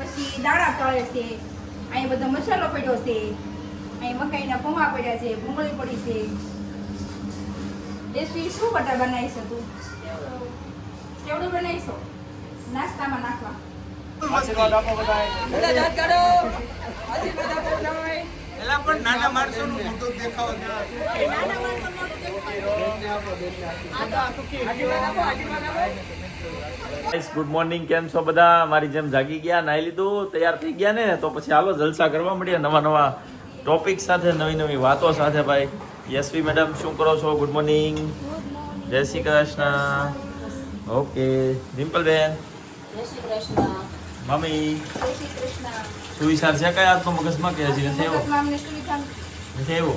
પછી દાણા તળે છે અહીં બધો મસાલો પડ્યો છે અહીં મકાઈના પૌવા પડ્યા છે ભૂંગળી પડી છે. દેશી શું બટર બનાવી છે તું? કેવડું બનાવીશો? નાસ્તામાં નાખવા. આશીર્વાદ આપો બધાય એલા પણ નાના માણસોનું મોટું દેખાવ ગુડ મોર્નિંગ કેમ છો બધા? મારી જેમ જાગી ગયા નાઈ લીધું તૈયાર થઈ ગયા ને? તો પછી હાલો જલસા કરવા મળીએ નવા નવા ટોપિક સાથે નવી નવી વાતો સાથે ભાઈ. યશવી મેડમ શું કરો છો? ગુડ મોર્નિંગ જય શ્રી કૃષ્ણ. ઓકે ડિમ્પલબેન મમ્મી. સુવિચાર છે કઈ આજનો મગજમાં કે હજી નથી એવો નથી. એવો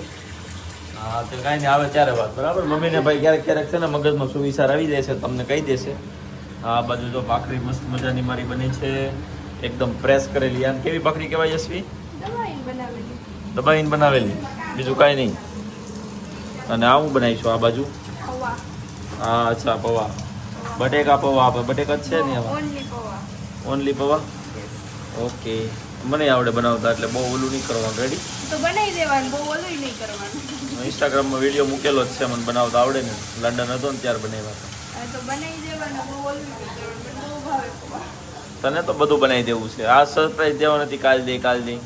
હા તો કાંઈ નહીં આવે ત્યારે વાત. બરાબર? મમ્મીને ભાઈ ક્યારેક ક્યારેક છે ને મગજમાં સુવિચાર આવી જાય છે તમને કહી દેશે. આ બાજુ જો ભાખરી મસ્ત મજાની મારી બની છે. એકદમ પ્રેસ કરેલી. આમ કેવી ભાખરી કહેવાય યશવી? દબાઈને બનાવેલી. બીજું કાંઈ નહીં. અને આ હું બનાવીશું આ બાજુ. હા અચ્છા પૌવા. બટેકા પૌવા આપણે બટેકા જ છે ને એમાં ઓનલી પૌવા. ઓનલી પૌવા? ઓકે મને આવડે બનાવતા એટલે બહુ ઓલું નહીં કરવાનું. રેડી તો બનાવી દેવાનું. બહુ ઓલું નહીં કરવાનું. ઇન્સ્ટાગ્રામમાં વીડિયો મૂકેલો જ છે. મને બનાવતા આવડે ને. લંડન હતો ને ત્યારે બનાવ્યા તને તો બધું બનાવી દેવું છે. આ સરપ્રાઈઝ દેવા નથી કાલ દે કાલ દે.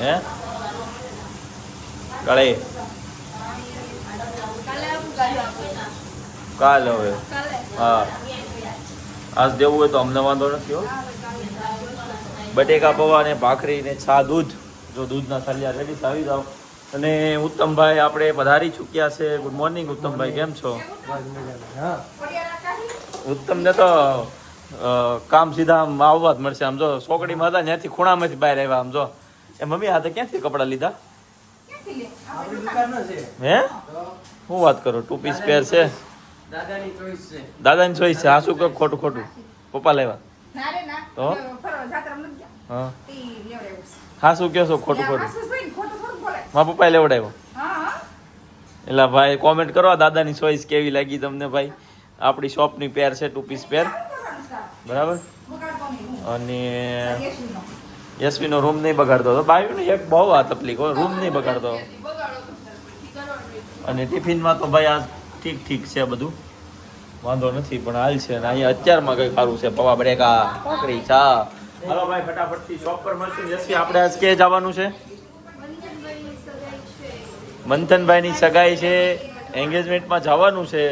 હે? કાલે? કાલે હવે? હા. આજ દેવું હોય તો અમને વાંધો નથી હો. બટેકા પૌવા ને ભાખરી ને છા દૂધ. જો દૂધના થલિયા રેડી આવી જાઓ. અને ઉત્તમભાઈ આપણે પધારી ચૂક્યા છે. ગુડ મોર્નિંગ ઉત્તમભાઈ કેમ છો? ઉત્તમને તો કામ સીધા આમ આવવા જ મળશે. આમ જો સોકડીમાં હતા ત્યાંથી ખૂણામાંથી બહાર આવ્યા આમ જો. એ મમ્મી હાથે ક્યાંથી કપડાં લીધા? હે? હું વાત કરું? ટુ પીસ પેર છે? દાદાની ચોઈસ છે. આ શું કહો ખોટું ખોટું? પપ્પા લેવા. તો? હા. શું કહેશો? ખોટું ખોટું આશુષભાઈ ને ખોટું ખોટું બોલે મારા પપ્પાએ લેવડાવ્યો. એટલે ભાઈ કોમેન્ટ કરો દાદાની ચોઈસ કેવી લાગી તમને ભાઈ? આપણી શોપની પેર છે ટુ પીસ પેર બરાબર. અને યશવીનો. રૂમ નહીં બગાડતો હતો. બાયુને એક બહુ આ તકલીફ હોય રૂમ નહીં બગાડતો. અને ટિફિનમાં તો ભાઈ આ ઠીક ઠીક છે બધું. વાંધો નથી પણ હાલ છે અને અહીંયા અત્યારમાં કંઈ સારું છે. પવા બટેકા ભાખરી ચા. હલો ભાઈ ફટાફટથી શોપ પર મળશું. યશવી આપણે આજ કે જવાનું છે? મંથનભાઈની સગાઈ છે એન્ગેજમેન્ટમાં જવાનું છે,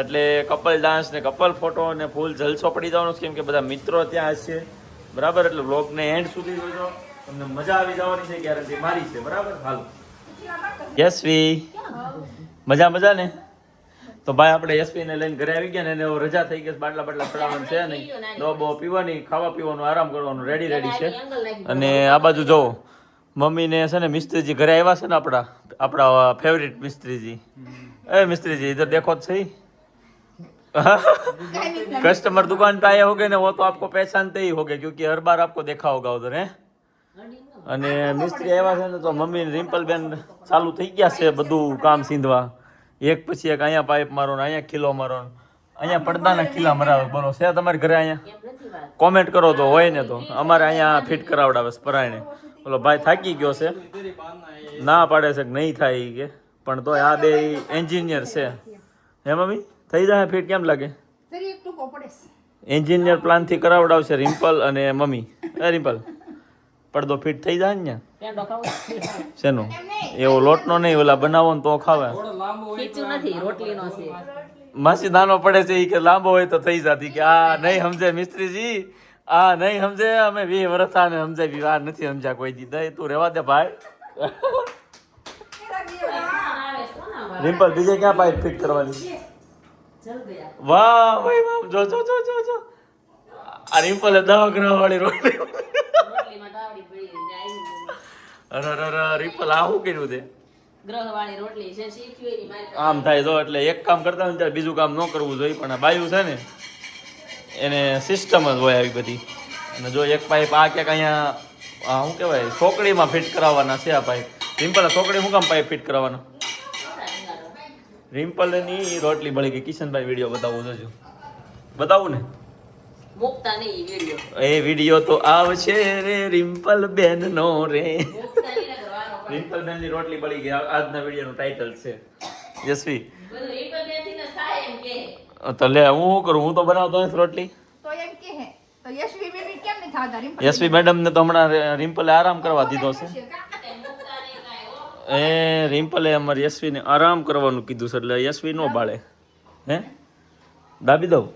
એટલે કપલ ડાન્સ ને કપલ ફોટો ને ફૂલ જલસો પડી જવાનો છે, કેમ કે બધા મિત્રો ત્યાં હશે બરાબર? એટલે વ્લોગને એન્ડ સુધી જોજો. તમને મજા આવી જવાની છે ગેરંટી મારી છે. બરાબર? હાલો. યશવી મજા મજા ને? તો ભાઈ આપણે એસપીને લઈને ઘરે આવી ગયા ને, એને રજા થઈ ગઈ બાટલા બાટલા ચડાવવાનું છે નહીં. દો બો પીવાની, ખાવા પીવાનું, આરામ કરવાનું રેડી રેડી છે. અને આ બાજુ જો મમ્મીને છે ને મિસ્ત્રીજી ઘરે આવ્યા છે ને આપણા આપણા ફેવરિટ મિસ્ત્રીજી. એ મિસ્ત્રીજી ઇધર દેખો જ સહી. કસ્ટમર દુકાન पे आए હોગે ને वो તો आपको पहचानते ही હોગે, ક્યુકી हर बार आपको देखा होगा उधर है અને મિસ્ત્રી આવ્યા છે ને તો મમ્મી રિમ્પલબેન ચાલુ થઈ ગયા છે બધું કામ સીંધવા. એક પછી એક અહીંયા પાઇપ મારો ને અહીંયા ખીલો મારો ને અહીંયા પડદાના ખીલા મરાવે, બોલો, છે તમારે ઘરે અહીંયા? કોમેન્ટ કરો તો હોય ને તો. અમારે અહીંયા ફિટ કરાવડાવે પરાયણે. બોલો ભાઈ થાકી ગયો છે. ના પાડે છે કે નહીં થાય કે. પણ તો આ બે એન્જિનિયર છે. હે મમ્મી? થઈ જાય ફિટ કેમ લાગે? એન્જિનિયર પ્લાનથી કરાવડાવશે રિમ્પલ અને મમ્મી. એ રિમ્પલ? પડદો ફિટ થઈ જાય ને શેનો? એવો લોટનો નહીં ઓલા બનાવો ને તો ખાવે. ખીચું નથી રોટલીનો છે. માસી નાનો પડે છે એ કે લાંબો હોય તો થઈ જતી કે આ નહીં સમજે મિસ્ત્રીજી. આ નહીં સમજે અમે વી વર્ષ આને સમજાવી આ નથી સમજ્યા કોઈ દીધા દઈ તું રહેવા દે ભાઈ. ને. રિમ્પલ બીજે ક્યાં પાઇપ ફિટ કરવાની? વાહ ભાઈ વાહ જો જો જો જો જો. આ રિમ્પલે દવા ગ્રહ વાળી રોટલી. તો ને અરે અરે રિમ્પલ આ શું કર્યું તે. આમ થાય જો એટલે એક કામ કરતા ત્યારે બીજું કામ ન કરવું જોઈએ પણ આ બાયું છે ને એને સિસ્ટમ જ હોય આવી બધી. અને જો એક પાઇપ આ ક્યાંક અહીંયા આ શું કહેવાય છોકડીમાં ફિટ કરાવવાના છે આ પાઇપ રિમ્પલ છોકડી શું કામ પાઇપ ફિટ કરવાના રિમ્પલની રોટલી બળી ગઈ. કિશનભાઈ વીડિયો બતાવું જોજો. બતાવું ને? મૂકતા નહીં વીડિયો એ વીડિયો તો આવશે રે રિમ્પલ બેન નો રે. રિમ્પલ બેનની રોટલી બળી ગઈ. આજના વીડિયો નું ટાઇટલ છે. યશવી રિમ્પલ બેનથી ને થાય કે. તો લે હું શું કરું? હું તો બનાવતો નથી રોટલી? તો એમ કે હે. તો યશવી બેબી કેમ નથી ખાતા? રિમ્પલ યશવી મેડમ ને તો હમણાં રિમ્પલે આરામ કરવા દીધો છે. એ રિમ્પલે અમારી યશવીને આરામ કરવાનું કીધું છે એટલે યશવી નો બાળે હે? દાબી દઉં?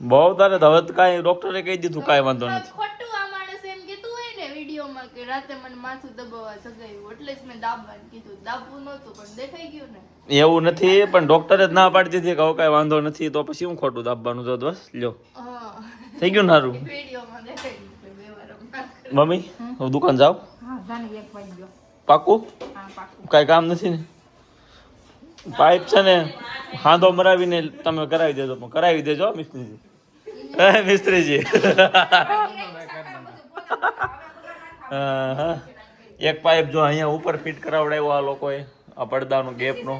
બહુ તારે હવે કાંઈ ડૉક્ટરે કહી દીધું કાંઈ વાંધો નથી ખોટું આ માણસ એમ કીધું હોય ને વિડીયોમાં કે રાતે મને માથું દબાવવા સગાયું એટલે જ મેં દાબવાનું કીધું દાબવું નહોતું પણ દેખાઈ ગયું ને એવું નથી પણ ડોક્ટરે જ ના પાડી દીધી કે હવે કાંઈ વાંધો નથી તો પછી હું ખોટું દાબવાનું તો બસ લ્યો હા થઈ ગયું ને સારું વિડીયોમાં દેખાઈ ગયું છે બે વાર હમણાં. મમ્મી હું દુકાન જાઉં હા જાને એક વાગી ગયો પાકું હા કાંઈ કામ નથી ને પાઇપ છે ને હાંધો મરાવીને તમે કરાવી દેજો પણ કરાવી દેજો મિસ્ત્રીજી મિસ્ત્રીજી. એક પાઇપ જો અહીંયા ઉપર ફિટ કરાવડાવ્યો આ લોકોએ, આ પડદાનો ગેપનો.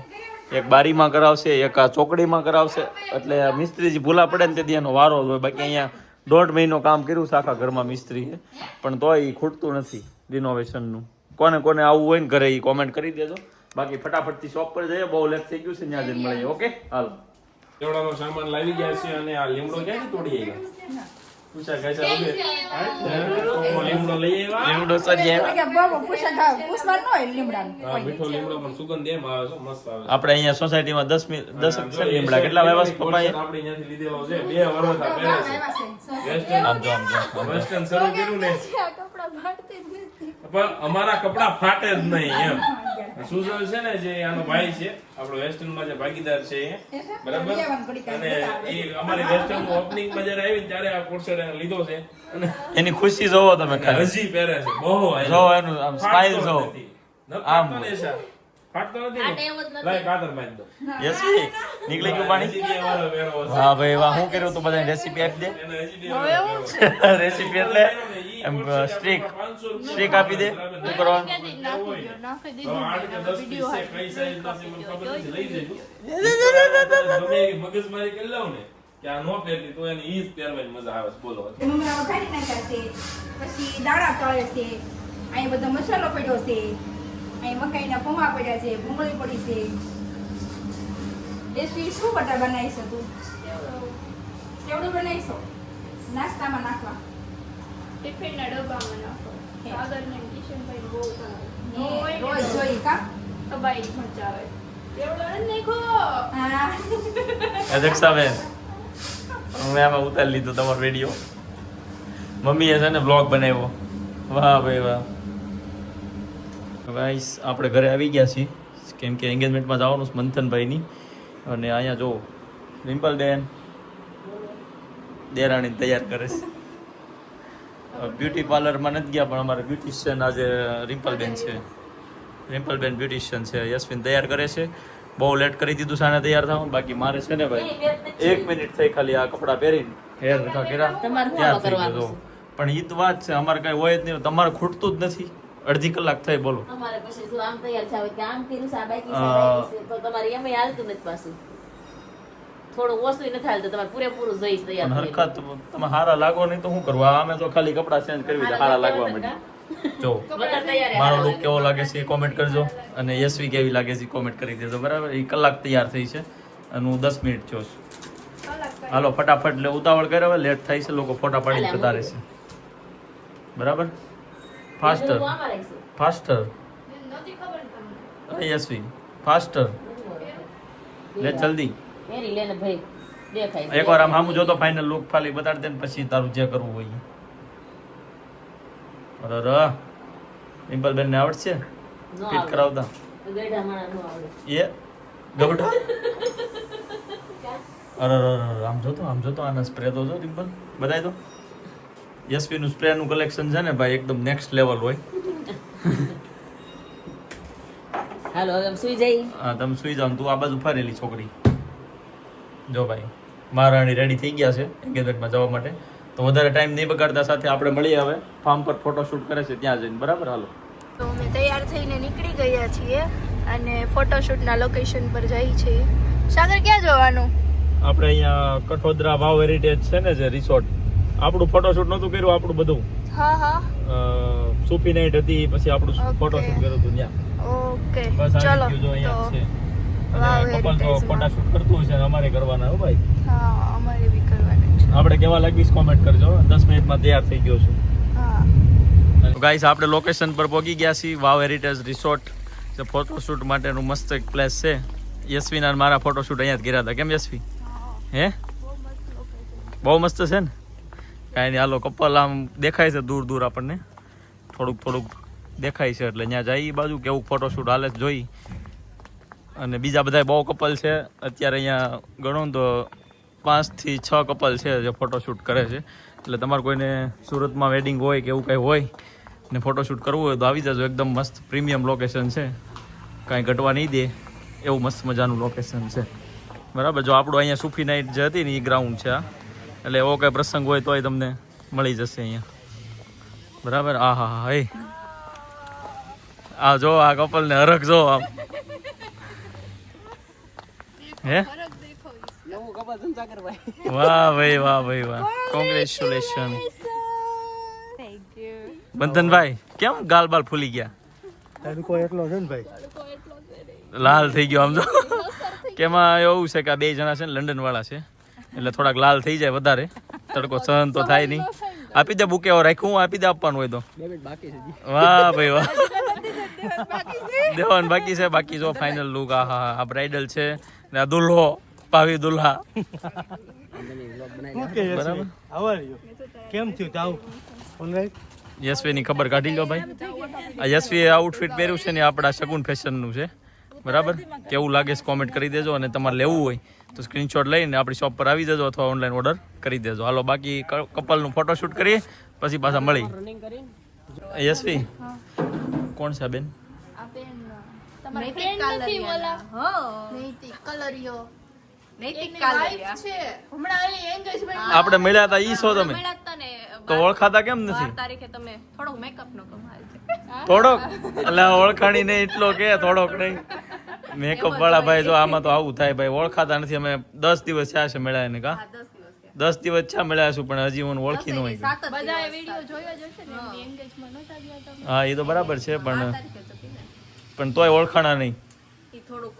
એક બારીમાં કરાવશે, એક આ ચોકડીમાં કરાવશે. એટલે મિસ્ત્રીજી ભૂલા પડે ને તેથી એનો વારો હોય. બાકી અહીંયા દોઢ મહિનો કામ કર્યું આખા ઘરમાં મિસ્ત્રીએ. પણ તોય એ ખૂટતું નથી રિનોવેશનનું કોને કોને આવવું હોય ને ઘરે એ કોમેન્ટ કરી દેજો. બાકી ફટાફટથી શોપ પર જઈએ. બહુ લેટ થઈ ગયું છે, ત્યાં જઈને મળીએ. ઓકે હાલો. કેવડાનો સામાન લાવી ગયા છે અને આ લીમડો ક્યાંથી તોડી આવ્યા? પૂછા કહે સોસાયટી માં અહીંયા દસ મિ- દસ લીમડા. કેટલા છે, વાવ્યા છે. એની પણ અમારા કપડા ફાટે જ નહીં એમ. સુજલ છે ને જે આનો ભાઈ છે આપણો વેસ્ટર્નમાં જે ભાગીદાર છે બરાબર? અને એ અમારી વેસ્ટર્નનું ઓપનિંગમાં જયારે આવી ત્યારે આ કોર્સેટ લીધો છે. અને એની ખુશી જોવો તમે હજી પહેરે છે. બહુ જો એનું આમ સ્માઈલ જો આમ. ફાટતો નથી. લાય કાતર દો. નીકળી ગયું પાણી. વાહ ભાઈ વાહ. કર્યું તું બધાને રેસીપી આપી દે. રેસીપી એટલે એમ સ્ટ્રીક. સ્ટ્રીક આપી દે. શું કરવાનું? મગજમારી કરી લઉં ને નો પહેરતી તો એને ઈ જ પહેરવાની મજા આવે બોલો. મમરા વઘારી નાખ્યા પછી દાણા તળે છે. અહીં બધો મસાલો પડ્યો છે. અહીં મકાઈના પૌવા પડ્યા છે ભૂંગળી પડી છે. દેશી શું બટા બનાવીશ તું? કેવડું બનાવીશો નાસ્તામાં નાખવા. ટિફિનના ડબ્બામાં નાખો. સાગરને બહુ ભાવે. રોજ જોઈ કા? કબાઈ મેં આમાં ઉતારી લીધો તમારો વીડિયો મમ્મીએ છે ને બ્લોગ બનાવ્યો. વાહ ભાઈ વાહ. ગાઈસ આપણે ઘરે આવી ગયા છીએ. કેમ કે એન્ગેજમેન્ટમાં જવાનું છે મંથનભાઈની. અને અહીંયા જો રિમ્પલ બેન દેરાણી તૈયાર કરે છે. બ્યુટી પાર્લરમાં નથી ગયા પણ અમારે બ્યુટિશિયન આજે રિમ્પલ બેન છે. રિમ્પલ બેન બ્યુટિશિયન છે. યશવિન તૈયાર કરે છે. બહુ લેટ કરી દીધું સાને તૈયાર થવાનું બાકી મારે છે ને ભાઈ એક મિનિટ થઈ ખાલી આ કપડાં પહેરીને. હેર રખા કર્યા? તૈયાર થઈ ગયો પણ એ તો વાત છે અમારે કઈ હોય જ નહીં. તમારે ખૂટતું જ નથી. અડધી કલાક થઈ બોલો. અમારે પછી જો આમ તૈયાર થાવ કે આમ કર્યું સાબાઈ તો તમારે એમ હાલતું નથી પાછું. થોડું ઓછું નથી હાલતું. તમારે પૂરેપૂરું જોઈશ તૈયાર પણ હરખત તમે હારા લાગો નહીં તો શું કરવું અમે તો ખાલી કપડાં ચેન્જ કરવી હારા લાગવા માટે જો મારો લુક કેવો લાગે છે એ કોમેન્ટ કરજો. અને યશવી કેવી લાગે છે કોમેન્ટ કરી દેજો. બરાબર? એ કલાક તૈયાર થઈ છે અને હું દસ મિનિટ થયો છું. હાલો ફટાફટ એટલે ઉતાવળ કરે હવે લેટ થાય છે લોકો ફોટા પાડી જતા રહેશે. બરાબર ફાસ્ટર. ફાસ્ટર યશવી ફાસ્ટર લે જલ્દી. પહેરી લેને ભાઈ દેખાય એકવાર આમ સામું જોતો ફાઇનલ લુક ખાલી બતાડ દે ને પછી તારું જે કરવું હોય. અરે ર ડિમ્પલ બેન ને આવડશે ફિટ કરાવતા. એ? ગબડા અરે આમ જોતો આમ જોતો આના સ્પ્રે તો જો ડિમ્પલ બતાય દો યશવી નું સ્પ્રે નું કલેક્શન છે ને ભાઈ એકદમ નેક્સ્ટ લેવલ હોય. હાલો હવે સુઈ જઈ. હા તમે સુઈ જાઓ તું આ બાજુ ફરેલી છોકરી. જો ભાઈ મહારાણી રેડી થઈ ગયા છે એન્ગેજમેન્ટમાં જવા માટે. તો વધારે ટાઈમ નહીં બગાડતા સાથે આપણે મળીએ હવે. ફાર્મ પર ફોટોશૂટ કરે છે ત્યાં જઈને. બરાબર? હાલો. તો અમે તૈયાર થઈને નીકળી ગયા છીએ અને ફોટોશૂટના લોકેશન પર જઈ છીએ સાગર ક્યાં જવાનું? આપણે અહીંયા કઠોદરા વાવ હેરિટેજ છે ને જે રિસોર્ટ આપણું ફોટોશૂટ નહોતું કર્યું આપણું બધું. હા હા. સુપી સૂફી નાઇટ હતી પછી આપણું ફોટોશૂટ કર્યું હતું ત્યાં. ઓકે બસ આવી ચલો જો અહીંયા છે. કપલ જો heritage માં. કરતું હશે અમારે કરવાના હો ભાઈ. હા અમારે બી કરવાનું છે. આપણે કેવા લાગીશ કોમેન્ટ કરજો દસ મિનિટમાં તૈયાર થઈ ગયો છું. હા. ગાઈસ આપણે લોકેશન પર પહોંચી ગયા છીએ વાવ હેરિટેજ રિસોર્ટ જે ફોટોશૂટ માટેનું મસ્ત એક પ્લેસ છે. યશવીના અને મારા ફોટોશૂટ અહીંયા જ કર્યા હતા. કેમ યશવી? હે. બહુ મસ્ત છે. ને? કાંઈ નહીં હાલો કપલ આમ દેખાય છે દૂર દૂર આપણને. થોડુંક થોડુંક દેખાય છે એટલે ત્યાં એ બાજુ કેવું ફોટોશૂટ હાલે જોઈ. અને બીજા બધા બહુ કપલ છે. અત્યારે અહીંયા ગણો તો પાંચથી છ કપલ છે જે ફોટોશૂટ કરે છે. એટલે તમારે કોઈને સુરતમાં વેડિંગ હોય કે એવું કંઈ હોય ને ફોટોશૂટ કરવું હોય તો આવી જજો. એકદમ મસ્ત પ્રીમિયમ લોકેશન છે. કાંઈ ઘટવા નહીં દે. એવું મસ્ત મજાનું લોકેશન છે. બરાબર? જો આપણું અહીંયા સુફી નાઇટ જે હતી ને એ ગ્રાઉન્ડ છે આ. એટલે એવો કંઈ પ્રસંગ હોય તોય તમને મળી જશે અહીંયા. બરાબર? આ હા. હા હે આ જો આ કપલને હરખ જો આમ. હે? વાહ ભાઈ વાહ ભાઈ વાહ. કોંગ્રેચ્યુલેશન બંધનભાઈ કેમ ગાલ બાલ ફૂલી ગયા? લાલ થઈ ગયો આમ તો. કેમાં એવું છે કે આ બે જણા છે ને લંડન વાળા છે એટલે થોડાક લાલ થઈ જાય વધારે. તડકો સહન તો થાય નહીં. આપી દે બુકે રાખ્યું હું આપી દે આપવાનું હોય તો. વાહ ભાઈ વાહ. દેવાનું બાકી છે? બાકી જો ફાઇનલ લુક આ હા આ બ્રાઇડલ છે. ને આ દુલ્હો પાવી દુલ્હા. બરાબર? કેમ થયું? તાવ યશવીની ખબર કાઢી લો ભાઈ. આ યશવીએ આઉટફિટ પહેર્યું છે ને આપણા શગુન ફેશનનું છે. બરાબર? કેવું લાગે છે કોમેન્ટ કરી દેજો અને તમારે લેવું હોય તો સ્ક્રીનશોટ લઈને આપણી શોપ પર આવી જજો અથવા ઓનલાઈન ઓર્ડર કરી દેજો. હાલો બાકી કપલનું ફોટોશૂટ કરીએ પછી પાછા મળી યશવી કોણ છે બેન? આ તમારી નથી નૈતિક કાલરિયા. આપણે મળ્યા હતા ઈ છો તમે? તો ઓળખાતા કેમ નથી? તારીખે તમે થોડોક મેકઅપ નો કમાલ છે. થોડોક? એટલે આ ઓળખાણી નહીં એટલો કે થોડોક નહીં. મેકઅપ વાળા ભાઈ જો આમાં તો આવું થાય ભાઈ ઓળખાતા નથી અમે દસ દિવસ થયા છે મળ્યા ને કા? દસ દિવસ છા મળ્યા છું પણ હજી હું ઓળખી ન હોય. હા એ તો બરાબર છે પણ પણ તોય ઓળખાણા નહીં. એ થોડુંક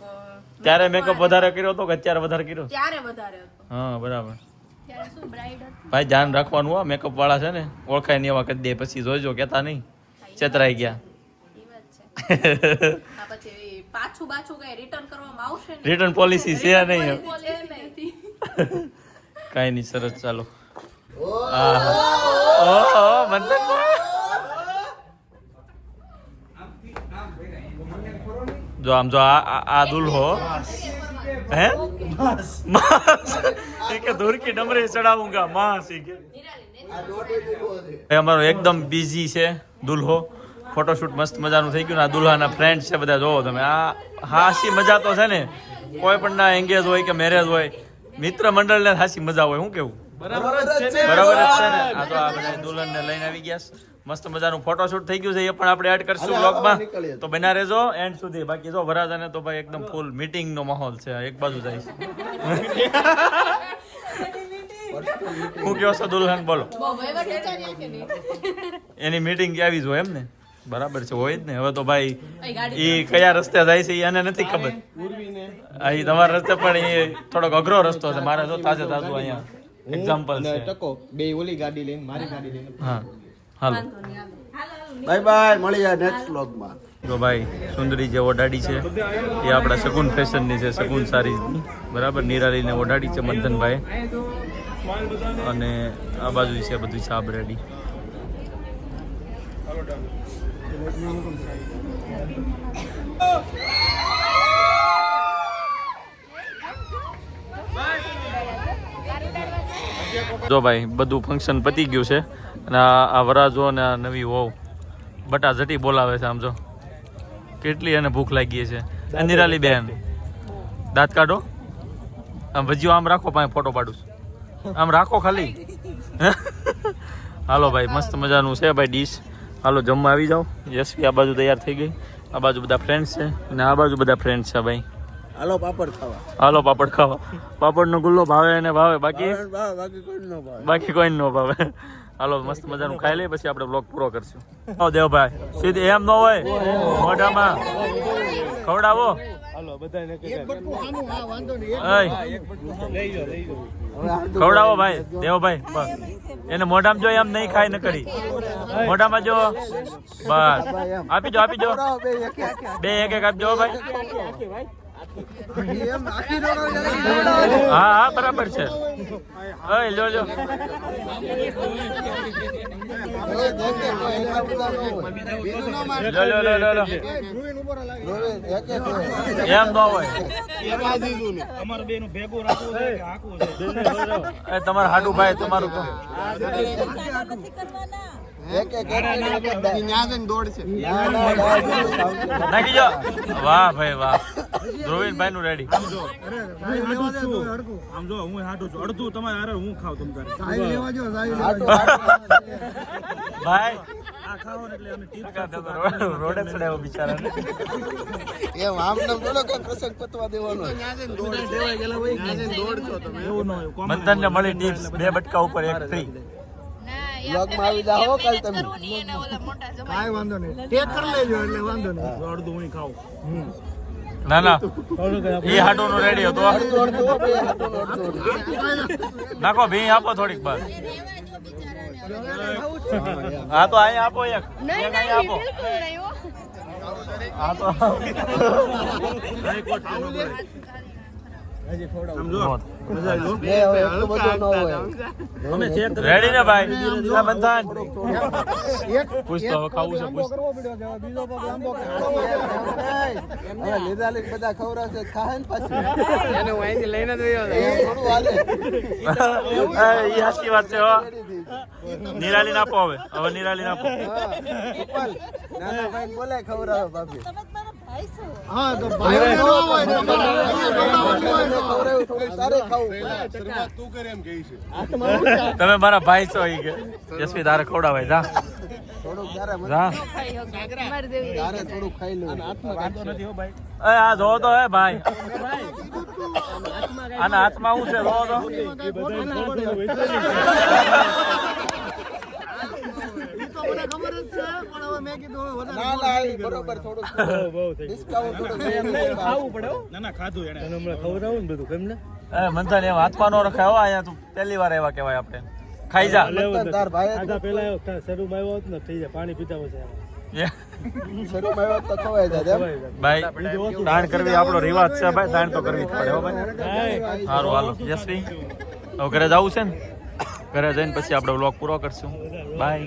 ત્યારે મેકઅપ વધારે કર્યો હતો કે અત્યારે વધારે કર્યો? છે? ત્યારે વધારે હતો. હા બરાબર. ભાઈ ધ્યાન રાખવાનું હા મેકઅપ વાળા છે ને ઓળખાય નહીં એવા કરી દે પછી જોજો કેતા નહીં. ચતરાઈ ગયા. એ વાત છે. આ પછી પાછું કઈ રિટર્ન કરવામાં આવશે રિટર્ન પોલિસી છે નહીં. એમ. છે નહીં. કાંઈ નહીં સરસ ચાલો. જો આમ જો આ દુલ્હો હે. કે ધૂર કી ડમરે ચડાવુંગા માસ કે. અમારો એકદમ બિઝી છે દુલ્હો ફોટોશૂટ મસ્ત મજાનું થઈ ગયું ને આ દુલ્હાના ફ્રેન્ડ છે બધા જોવો તમે. આ હાસી મજા તો છે ને. કોઈ પણ ના એંગેજ હોય કે મેરેજ હોય મિત્ર મંડળને હાસી મજા હોય શું કેવું? બરાબર જ છે બરાબર જ છે ને? આ તો આ બધા દુલ્હનને લઈને આવી ગયા છે. મસ્ત મજાનું ફોટોશૂટ થઈ ગયું છે એ પણ આપણે એડ કરશું બ્લોગમાં તો. બના રહેજો એન્ડ સુધી. બાકી જો વરાજાને તો ભાઈ એકદમ ફૂલ મીટિંગ નો માહોલ છે એક બાજુ જાય છે. હું કયો છો દુલ્હન બોલો. એની મીટિંગ આવી જ હોય એમ ને? બરાબર છે હોય જ ને. હવે તો ભાઈ એ કયા રસ્તે જાય છે એને નથી ખબર. અહીં તમારા રસ્તે પણ એ થોડોક અઘરો રસ્તો છે. મારે જો તાજે તાજું અહીંયા એક્ઝામ્પલ છે. ટકો બે ઓલી ગાડી લઈને મારી ગાડી લઈને. હા હાલો. બાય બાય મળી જાય નેક્સ્ટ વ્લોગમાં જો ભાઈ સુંદરી જે ઓઢાડી છે એ આપણા શકુન ફેશનની છે શકુન સારી. બરાબર? નિરાલીને ઓઢાડી છે મંથનભાઈ અને આ બાજુ છે બધું સાબ રેડી જો ભાઈ બધું ફંક્શન પતી ગયું છે અને આ વરાજો અને આ નવી વહુ. બટા જટી બોલાવે છે આમ જો. કેટલી એને ભૂખ લાગી છે. નિરાલી બેન. દાંત કાઢો. આમ ભજીઓ આમ રાખો પાસે ફોટો પાડું છું. આમ રાખો ખાલી. હાલો ભાઈ મસ્ત મજાનું છે ભાઈ ડીશ હાલો જમવા આવી જાઓ. યશવી આ બાજુ તૈયાર થઈ ગઈ. આ બાજુ બધા ફ્રેન્ડ્સ છે અને આ બાજુ બધા ફ્રેન્ડ્સ છે ભાઈ. હાલો પાપડ ખાવા. હાલો પાપડ ખાવા. પાપડનો ગુલ્લો ભાવે અને ભાવે બાકી? ભાવે, ભાવે, બાકી કોઈ ન ભાવે. બાકી કોઈ ન ભાવે. હાલો મસ્ત મજાનું ખાઈ લઈએ પછી આપણે બ્લોગ પૂરો કરશું. આવો દેવભાઈ સીધી એમ ન હોય. મોઢામાં. ખવડાવો. હાલો બધાને કે ઓય લઈ જાઓ લઈ જાઓ ખવડાવો ભાઈ દેવભાઈ બસ. એને મોઢામાં જો એમ નહીં ખાય ન કરી. મોઢામાં જો. બસ. આપી જો આપી જો બે એક એક. બે એક એક આપજો ભાઈ. હા હા બરાબર છે. લો લો. લો. એમ હોય. તમારું હાડું ભાઈ તમારું નાખી એક વાહ ભાઈ એક, ના, જો ભાઈ ધ્રુવીનભાઈ નું રેડી આમ જો હું હાટું છું. અડધું તમારે અરે હું ખાવ તમ તારે હાટું, લેવા ભાઈ. આ ખાવો ને એટલે અમે ટીપ રોડે ચડાવ્યો બિચારા એમ આમ નામ થોડો કઈ પ્રસંગ પતવા દેવાનો એવું ન હોય કોમન ને મળી ટીપ્સ બે બટકા ઉપર એક ફ્રી ના એ આવી જાઓ કાલ તમે. તમે. વાંધો નહીં. કરે એટલે વાંધો નહીં. અડધું હું ખાવ ના ના. એ હાડું નો રેડી હતો હાટું. નાખો ભી આપો થોડીક બસ હા તો અહીં આપો એક. આપો. બિલકુલ નહીં હો. હા તો. રેડી ને ભાઈ? ના બંધન પૂછ તો હવે ખાવું છે પૂછ હવે લીધા લીધ બધા ખવડાવશે ખાહે ને પાછું. એને અહીંથી લઈને જ થોડું એ હાચી વાત છે નિરાલી નાખો હવે. હવે નિરાલી ગોપાલ, નાના ભાઈને બોલાય ખવડાવે ભાભી ખવડાવ્યું થોડું તારે ખાવું. તમે મારા ભાઈ છો ઈ કે. યશવી તારે ખવડાવાય જા. થોડુંક તારે મને- જા. તારે થોડુંક ખાઈ લેવું નથી હો ભાઈ. એ આ જો તો હે ભાઈ. આના હાથમાં શું છે જો તો ના ના બરોબર થોડુંક. ડિસ્કાઉન્ટ થોડુંક ખાવું પડે ના ના ખાધું એને. હમણાં ખવડાવું ને બધું કેમ ને? એ મંથન એમ હાથમાં નો રખાય. હો અહીંયા તું પહેલી વાર એવા કહેવાય આપણે. ખાઈ જા. તાર ભાઈ ખાધા પહેલા આવ્યો શરૂમાં આવ્યો ને થઈ જાય. પાણી પીતા પછી એ, શરૂમાં આવ્યો તો ખવાય જાય ભાઈ દાણ કરવી આપણો રિવાજ છે ભાઈ. દાણ તો કરવી જ પડે હો ભાઈ. સારું હાલો. યશવી હવે ઘરે જવું છે ને? ઘરે જઈને પછી આપણે વ્લોગ પૂરો કરશું. બાય